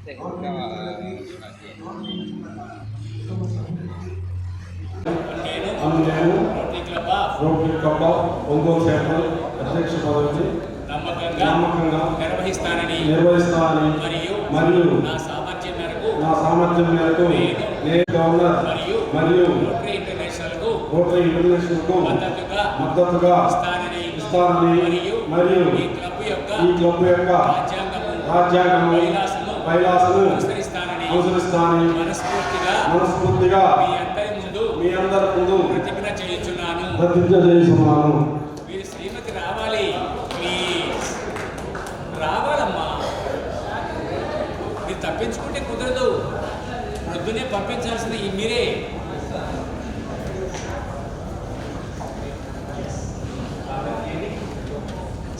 నేను rotary club Ongole అధ్యక్ష పదవిని నమ్మకంగా నిర్వహిస్తానని నిర్వహిస్తానని మరియు మరియు నా సామర్థ్యం మేరకు నా సామర్థ్యం మేరకు నేను గవర్నర్ మరియు మరియు రోటరీ ఇంటర్నేషనల్కు రోటరీ ఇంటర్నేషనల్కు మద్దతుగా మద్దతుగా ఇస్తానని ఇస్తానని మరియు మరియు ఈ క్లబ్ యొక్క ఈ క్లబ్ యొక్క రాజ్యాంగము రాజ్యాంగము బైలాసులు అనుసరిస్తానని మనస్ఫూర్తిగా మనస్ఫూర్తిగా మీ అందరి ముందు మీ అందరి ముందు ప్రతిజ్ఞ చేయుచున్నాను. ప్రతిజ్ఞ మీరు శ్రీమతి రావాలి. ప్లీజ్ రావాలమ్మా. మీరు తప్పించుకుంటే కుదరదు. ప్రొద్దునే పంపించాల్సిన ఈ మీరే.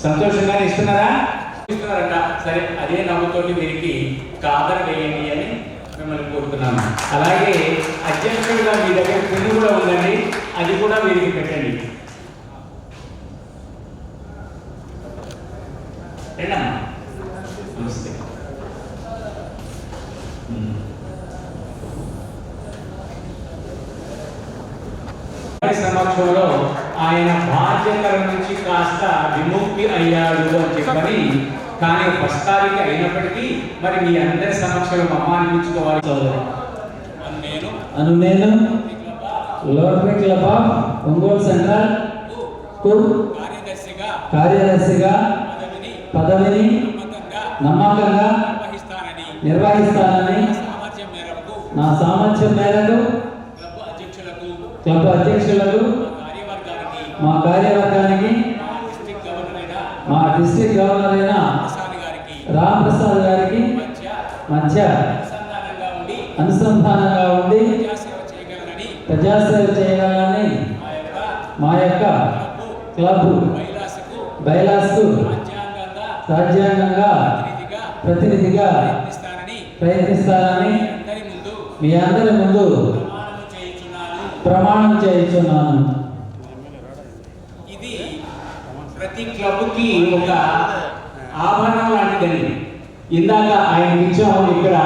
సంతోషంగానే ఇస్తున్నారా? ఇస్తున్నారంట సరే అదే నవ్వుతోటి వీరికి కాదర్ వేయండి అని మిమ్మల్ని కోరుతున్నాను అలాగే అధ్యక్షుడిగా మీ దగ్గర పెన్ను కూడా ఉందండి. అది కూడా వీరికి పెట్టండి. ప్రస్తుతానికి అయినప్పటికీ మరి మీ అందరి సమక్షంలో అమ్మానిపించుకోవాలి సోదరు. నేను అను నేను. ఒంగోలు సెంట్రల్. కు కార్యదర్శిగా. కార్యదర్శిగా. పదవిని పదవిని నమ్మకంగా నిర్వహిస్తానని. నిర్వహిస్తానని సామర్థ్యం మేరకు. నా సామర్థ్యం మేరకు క్లబ్ అధ్యక్షులకు. క్లబ్ అధ్యక్షులకు మా కార్యవర్గానికి. మా కార్యవర్గానికి మా డిస్ట్రిక్ట్ గవర్నర్ అయిన రామప్రసాద్ గారికి మధ్య మధ్య అనుసంధానంగా ఉండి అనుసంధానంగా ఉండి ప్రజాసేవ చేయగలని మా యొక్క మా యొక్క క్లబ్ క్లబ్ బైలాస్కు రాజ్యాంగంగా ప్రతినిధిగా ప్రతినిధిగా ప్రయత్నిస్తానని మీ అందరి ముందు ముందు ప్రమాణం చేయించున్నాను. ఇది ప్రతి క్లబ్కి ఒక ఆభరణం లాంటిదని. ఇందాక ఆయన ఇచ్చాము ఇక్కడ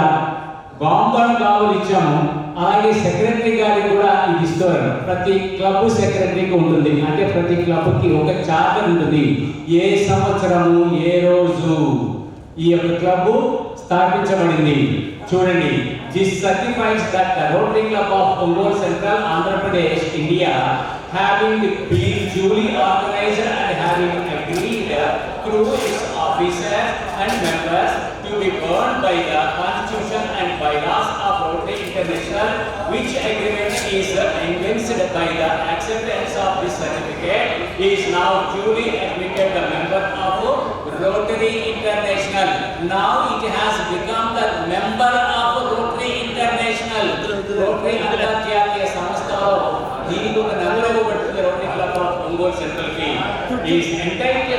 బాంబర్ కావులు ఇచ్చాము. అలాగే సెక్రటరీ గారికి కూడా ఇది ఇస్తారు ప్రతి క్లబ్ సెక్రటరీకి ఉంటుంది. అంటే ప్రతి క్లబ్కి ఒక చార్టర్ ఉంటుంది. ఏ సంవత్సరము ఏ రోజు ఈ యొక్క క్లబ్ స్థాపించబడింది? చూడండి. This certifies that the Rotary club of Ongole central Andhra Pradesh India having been duly organized and having agreed through its officers and members to be bound by the Constitution and bylaws of Rotary International, which agreement is evinced by the acceptance of this certificate, is now duly admitted a member of Rotary International. Now it has become the member of Rotary International. Rotary Antarctica Samastha, Jeevu Nagaru Rotary Club of Mongol Central King is entitled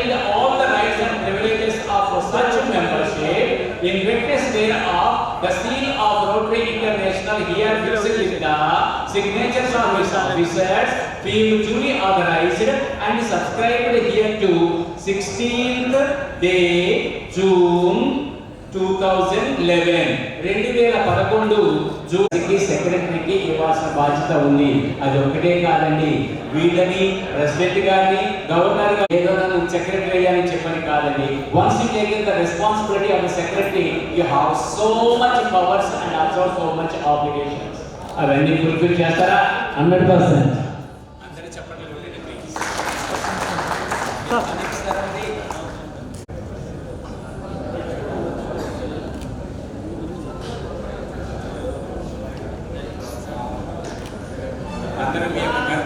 in witness thereof, the seal of Rotary International here fixed with the signatures of his officers, being duly authorized and subscribed here to 16th day June 2011. 2011 జూకి సెక్రటరీకి ఇవ్వాల్సిన బాధ్యత ఉంది. అది ఒకటే కాదండి. వీళ్ళని president గారిని గవర్నర్ గారు ఏదో నన్ను సెక్రటరీ అయ్యాలని చెప్పని కాదండి. Once you take the responsibility of secretary you have so much powers and also so much obligations అవన్నీ ఫుల్ఫిల్ చేస్తారా? Hundred percent.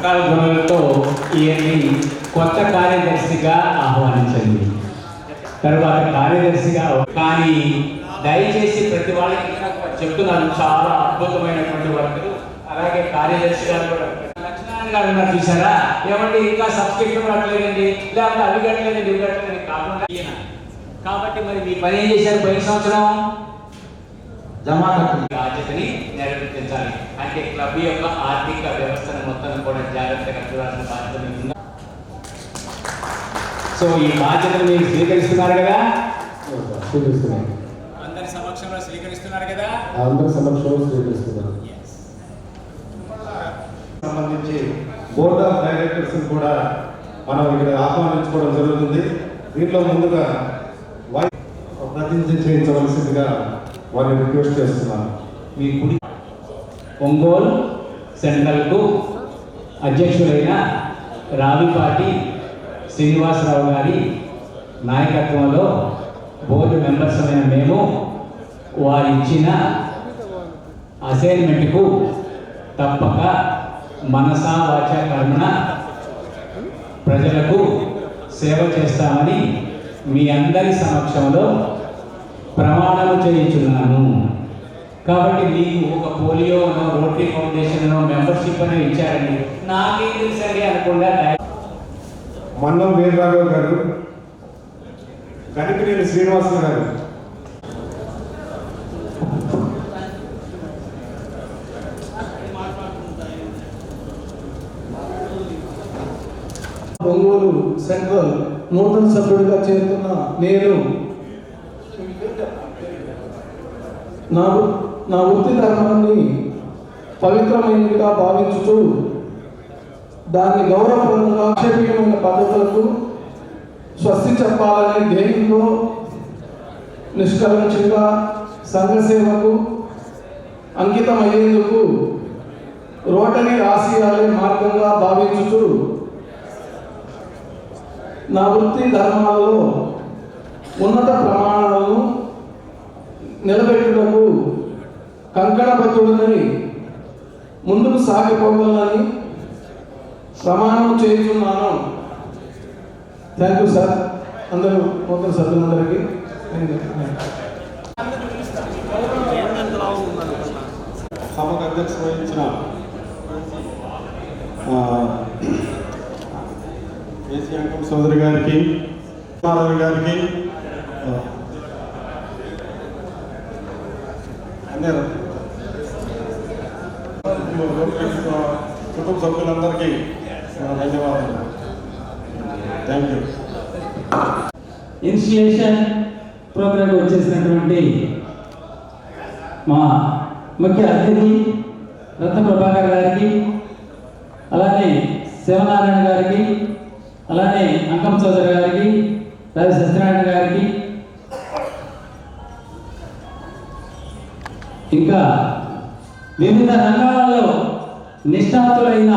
మీ గుణాలతో ఈయన్ని కొత్త కార్యదర్శిగా ఆహ్వానించండి. తర్వాత కార్యదర్శిగా కానీ దయచేసి ప్రతి వాళ్ళకి చెప్తున్నాను. చాలా అద్భుతమైనటువంటి వర్కులు అలాగే కార్యదర్శి గారు కూడా. లక్ష్మణ్ గారు ఉన్నారు చూసారా ఏమండి ఇంకా సబ్స్క్రిప్షన్ కట్టలేదండి లేకపోతే అవి కట్టలేదండి ఇవి కట్టలేదండి. కాకుండా కాబట్టి మరి మీ పని ఏం చేశారు? పది సంవత్సరం బాధ్యతని నెరవేర్చాలి అంటే క్లబ్ యొక్క ఆర్థిక వ్యవస్థను మొత్తం కూడా జాగ్రత్తగా చూడాల్సిన బాధ్యత ఉంది. సో ఈ బాధ్యతను మీరు స్వీకరిస్తున్నారు కదా? చూపిస్తున్నాను అందరి సమక్షంలో స్వీకరిస్తున్నారు స్వీకరిస్తున్నారు కదా? అందరి సమక్షంలో స్వీకరిస్తున్నాను. సంబంధించి బోర్డ్ ఆఫ్ డైరెక్టర్స్ కూడా మనం ఇక్కడ ఆహ్వానించుకోవడం జరుగుతుంది. దీంట్లో ముందుగా వై- ప్రతినిధి చేయించవలసిందిగా వారిని రిక్వెస్ట్ చేస్తున్నాను. మీ కుడి ఒంగోలు సెంట్రల్కు అధ్యక్షుడైన రావిపాటి శ్రీనివాసరావు గారి నాయకత్వంలో బోర్డు మెంబర్స్ అయిన మేము వారు ఇచ్చిన అసైన్మెంట్కు తప్పక మనసా వాచ కర్మణ ప్రజలకు సేవ చేస్తామని మీ అందరి సమక్షంలో ప్రమాణం చేయించున్నాను. కాబట్టి మీకు ఒక పోలియోనో రోటరీ ఫౌండేషన్ మెంబర్షిప్ అని ఇచ్చారండి. నాకేం తెలుసండి అనకుండా మన్నం వీరరాఘవ్ గారు కనిపినేని శ్రీనివాసులు గారు. ఒంగోలు సెంట్రల్ నూతన సభ్యుడిగా చేరుతున్న నేను నా నా వృత్తి ధర్మాన్ని పవిత్రమైనదిగా భావించుతూ దాన్ని గౌరవప్రదంగా ఆక్షేపీయమైన పద్ధతులకు స్వస్తి చెప్పాలనే ధ్యేయంలో నిష్కలంకంగా సంఘ సేవకు అంకితమయ్యేందుకు రోటరీ ఆశయాలే మార్గంగా భావించుతూ నా వృత్తి ధర్మాలలో ఉన్నత ప్రమాణాలను నిలబెట్టుటకు కంకణబద్ధుడనని ముందుకు సాగిపోవాలని ప్రమాణం చేస్తున్నాను థ్యాంక్ యూ సార్ అందరూ నూతన సభ్యులందరికీ సభకు అధ్యక్ష వహించిన ఏసీ అంకం సోదరి గారికి గారికి ఆ, కుటుంబ సభ్యులందరికీ ధన్యవాదాలు. థ్యాంక్ యూ ఇనిషియేషన్ ప్రోగ్రామ్ వచ్చేసినటువంటి మా ముఖ్య అతిథి రత్న ప్రభాకర్ గారికి అలానే శివనారాయణ గారికి అలానే అంకం చౌదరి గారికి రవి సత్యనారాయణ గారికి ఇంకా వివిధ రంగాలలో నిష్ణాతులైన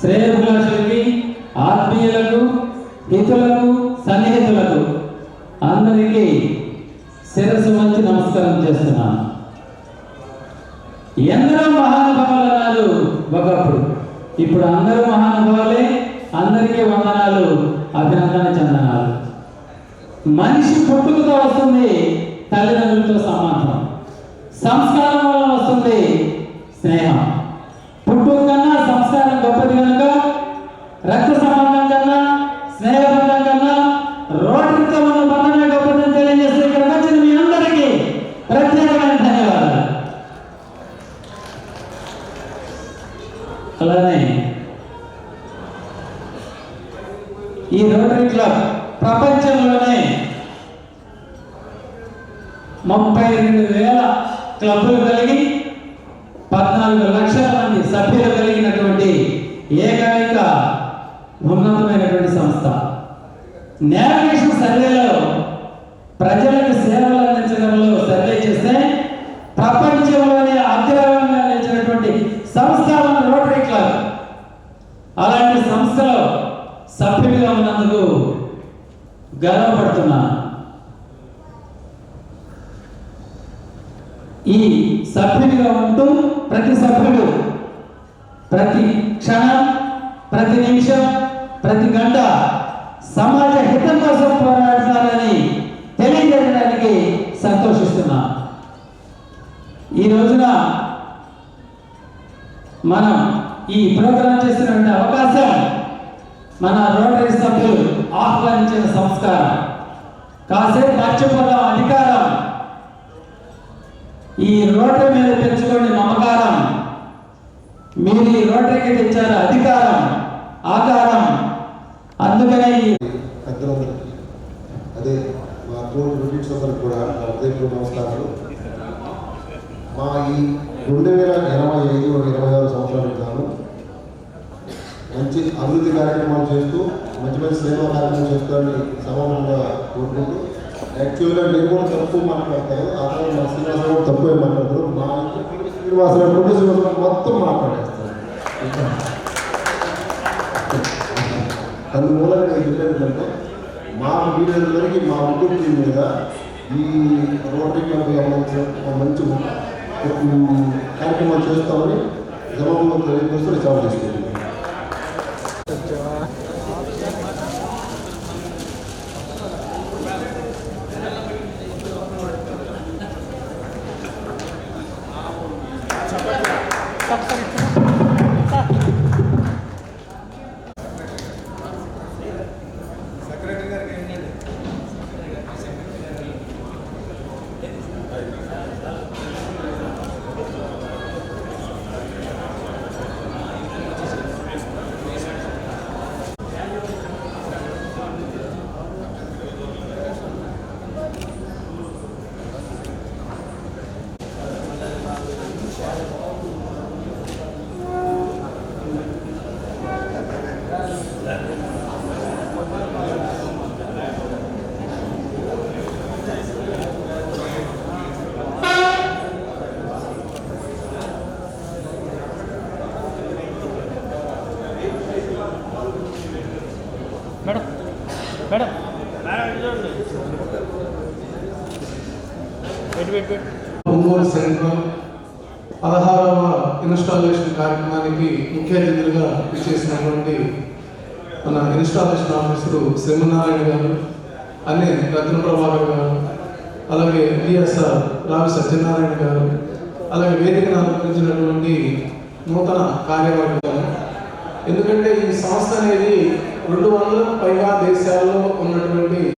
శ్రేయభిలాషులకి ఆత్మీయులకు హితులకు సన్నిహితులకు అందరికీ శిరస్సు వంచి నమస్కారం చేస్తున్నాను. ఎందరో మహానుభావులు అన్నారు ఒకప్పుడు ఇప్పుడు అందరూ మహానుభావులే అందరికీ వందనాలు అభినందన చెందనాలు. మనిషి పుట్టుకతో వస్తుంది తల్లిదండ్రులతో సంబంధం. సంస్కారం వల్ల వస్తుంది స్నేహం. పుట్టుకన్నా సంస్కారం గొప్పది కనుక రక్త రెండు వేల క్లబ్లు కలిగి పద్నాలుగు లక్షల మంది సభ్యులు కలిగినటువంటి ఏకైక ఉన్నతమైనటువంటి సంస్థ. నేవిగేషన్ సర్వేలో ప్రజలకు సేవలు అందించడంలో సర్వే చేస్తే ప్రపంచంలోనే అగ్రవంగా నిలిచినటువంటి సంస్థ రోటరీ క్లబ్ అలాంటి సంస్థలో సభ్యుడిగా ఉన్నందుకు గర్వపడుతున్నాను. ఈ సభ్యుడిగా ఉంటూ ప్రతి సభ్యుడు ప్రతి క్షణం ప్రతి నిమిషం ప్రతి గంట సమాజ హితం కోసం పోరాడతారని తెలియజేయడానికి సంతోషిస్తున్నా. ఈ రోజున మనం ఈ ప్రోగ్రాం చేసినటువంటి అవకాశం మన రోటరీ సభ్యులు ఆహ్వానించిన సంస్కారం. కాసేపు మర్చిపోదాం అధికారం. ఈ రోటరీ మీద తెచ్చుకోండి నమ్మకారం మీరు ఈ రోటరీకి తెచ్చారు అధికారం ఆకారం. అందుకనే అదే మా మా తోటి రిపీట్స్ కూడా నా నమస్కారాలు. మా ఈ రెండు వేల ఇరవై ఐదు ఇరవై ఆరు సంవత్సరాలు గాను మంచి అభివృద్ధి కార్యక్రమాలు చేస్తూ మంచి మంచి సేవా కార్యక్రమాలు చేస్తారని సమానంగా కోరుకుంటూ యాక్చువల్గా నేను కూడా తప్పు మాట్లాడతాను ఆ తర్వాత మా శ్రీనివాసరావు కూడా తక్కువే మాట్లాడతారు. మా ఇంటి శ్రీనివాసరావు కూడా శ్రీనివాసరావు మొత్తం మాట్లాడేస్తారు. అందుమూలంగా నేను చెప్పేది మా వీళ్ళందరికీ మా ఉద్యోగ టీం మీద ఈ రోటరీ క్లబ్ మంచి కార్యక్రమాలు చేస్తామని జవాబులో తెలియజేస్తూ చాలా చేసుకుంటున్నాను ఇన్స్టాలేషన్ కార్యక్రమానికి ముఖ్య అతిథులుగా చేసినటువంటి మన ఇన్స్టాలేషన్ ఆఫీసరు శ్రీమన్నారాయణ గారు అనే రత్న ప్రభాకర్ గారు అలాగే డిఎస్ఆర్ రావి సత్యనారాయణ గారు అలాగే వేదికను అలంకరించినటువంటి నూతన కార్యవర్గం. ఎందుకంటే ఈ సంస్థ అనేది రెండు వందల పైగా దేశాల్లో ఉన్నటువంటి